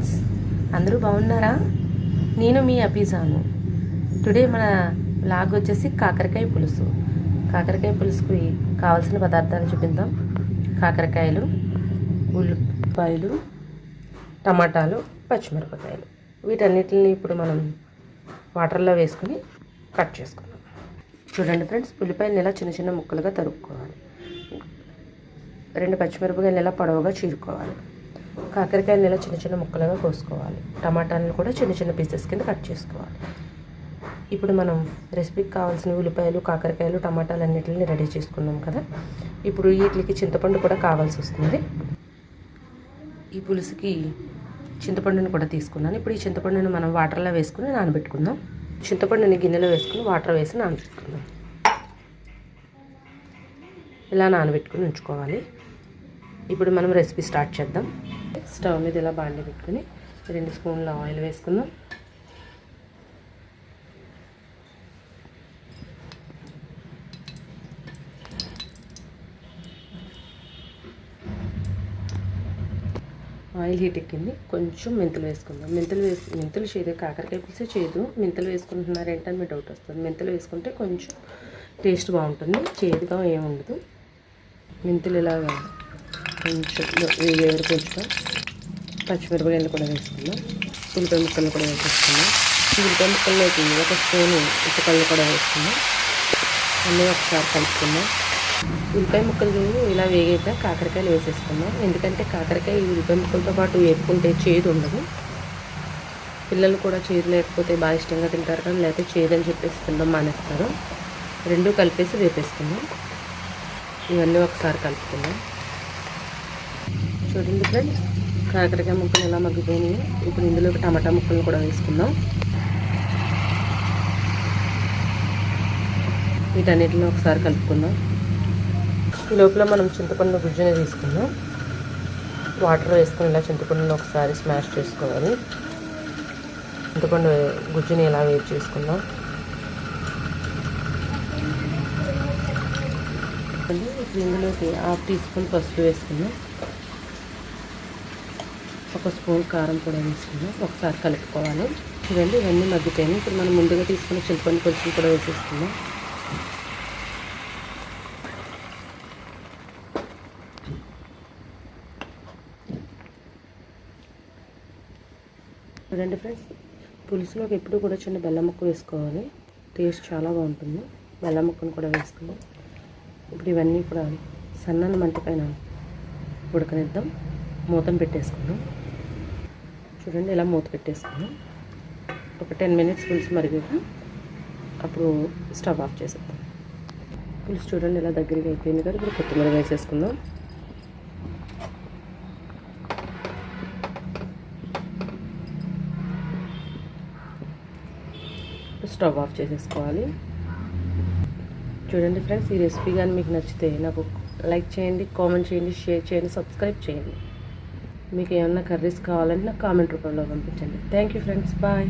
Friends అందరూ బాగున్నారా? నేను మీ అభిజాను టుడే మన బ్లాగ్ వచ్చేసి కాకరకాయ పులుసు. కాకరకాయ పులుసుకి కావాల్సిన పదార్థాలు చూపిద్దాం. కాకరకాయలు ఉల్లిపాయలు టమాటాలు పచ్చిమిరపకాయలు. వీటన్నిటిని ఇప్పుడు మనం వాటర్లో వేసుకుని కట్ చేసుకుందాం. చూడండి ఫ్రెండ్స్ ఉల్లిపాయలు ఇలా చిన్న చిన్న ముక్కలుగా తరుక్కోవాలి. రెండు పచ్చిమిరపకాయలు ఇలా పొడవుగా చీరుకోవాలి. కాకరకాయలు ఇలా చిన్న చిన్న ముక్కలుగా కోసుకోవాలి. టమాటాలను కూడా చిన్న చిన్న పీసెస్ కింద కట్ చేసుకోవాలి. ఇప్పుడు మనం రెసిపీకి కావాల్సిన ఉల్లిపాయలు కాకరకాయలు టమాటాలు అన్నిటిని రెడీ చేసుకున్నాం కదా. ఇప్పుడు వీటికి చింతపండు కూడా కావాల్సి వస్తుంది. ఈ పులుసుకి చింతపండుని కూడా తీసుకున్నాను. ఇప్పుడు ఈ చింతపండుని మనం వాటర్లో వేసుకుని నానబెట్టుకుందాం. చింతపండుని గిన్నెలో వేసుకుని వాటర్ వేసి నానబెట్టుకుందాం. ఇలా నానబెట్టుకుని ఉంచుకోవాలి. ఇప్పుడు మనం రెసిపీ స్టార్ట్ చేద్దాం. స్టవ్ మీద ఇలా బాండి పెట్టుకుని రెండు స్పూన్ల ఆయిల్ వేసుకుందాం. ఆయిల్ హీట్ ఎక్కింది. కొంచెం మెంతులు వేసుకుందాం. మెంతులు వేసి మెంతులు చేదు కాకరకాయ పులిసే చేదు. మెంతులు వేసుకుంటున్నారేంటని మీ డౌట్ వస్తుంది. మెంతులు వేసుకుంటే కొంచెం టేస్ట్ బాగుంటుంది. చేదుగా ఏముండదు మెంతులు ఇలాగా కొంచెం వేరు కొంచెం? పచ్చిమిరపకాయలు కూడా వేసుకుందాం ఉల్లిపాయ ముక్కలు కూడా వేసేసుకుందాం ఉల్లిపాయ ముక్కల్లోకి ఒక స్పూను ఉప్పుకళ్ళు కూడా వేసుకుందాం అన్నీ ఒకసారి కలుపుకుందాం ఉల్లిపాయ ముక్కలు ఇలా వేగాక కాకరకాయలు వేసేసుకుందాం ఎందుకంటే కాకరకాయ ఈ ఉల్లిపాయ ముక్కలతో పాటు వేపుకుంటే చేదు ఉండదు. పిల్లలు కూడా చేదు లేకపోతే బాగా ఇష్టంగా తింటారు కానీ లేకపోతే చేదు అని చెప్పేసి తినడం మానేస్తారు. రెండు కలిపేసి వేపేసుకుందాం. ఇవన్నీ ఒకసారి కలుపుకుందాం. చూడండి ఫ్రెండ్స్ కాకరకాయ ముక్కలు ఎలా మగ్గిపోయినాయి ఇప్పుడు ఇందులో టమాటా ముక్కలు కూడా వేసుకుందాం. వీటన్నిటిని ఒకసారి కలుపుకుందాం. ఈ లోపల మనం చింతపండు గుజ్జుని తీసుకుందాం. వాటర్ వేసుకుని ఇలా చింతపండుని ఒకసారి స్మాష్ చేసుకోవాలి. చింతపండు గుజ్జుని ఇలా వేడి చేసుకుందాం. ఇప్పుడు ఇందులోకి హాఫ్ టీ స్పూన్ పసుపు వేసుకుందాం. ఒక స్పూన్ కారం కూడా వేసుకున్నాం ఒకసారి కలుపుకోవాలి. చూడండి ఇవన్నీ మగ్గిపోయినాయి. ఇప్పుడు మనం ముందుగా తీసుకున్న చింతపండు పులుసుని కూడా వేసేసుకుందాం. చూడండి ఫ్రెండ్స్ పులుసులోకి ఎప్పుడు కూడా చిన్న బెల్లం ముక్క వేసుకోవాలి. టేస్ట్ చాలా బాగుంటుంది. బెల్లం ముక్కను కూడా వేసుకుందాం. ఇప్పుడు ఇవన్నీ కూడా సన్నని మంట పైన ఉడకనిద్దాం. మూతను పెట్టేసుకుందాం. చూడండి ఇలా మూత పెట్టేసుకుందాం ఒక టెన్ మినిట్స్ పులుసు మరిగాక అప్పుడు స్టవ్ ఆఫ్ చేసేద్దాం. పులుసు చూడండి ఇలా దగ్గరికి అయిపోయింది కదా ఇప్పుడు కొత్తిమీర వేసేసుకుందాం. స్టవ్ ఆఫ్ చేసేసుకోవాలి. చూడండి ఫ్రెండ్స్ ఈ రెసిపీ కానీ మీకు నచ్చితే నాకు లైక్ చేయండి కామెంట్ చేయండి షేర్ చేయండి సబ్స్క్రైబ్ చేయండి. మీకు ఏమన్నా కర్రీస్ కావాలంటే నాకు కామెంట్ రూపంలో పంపించండి. Thank you friends bye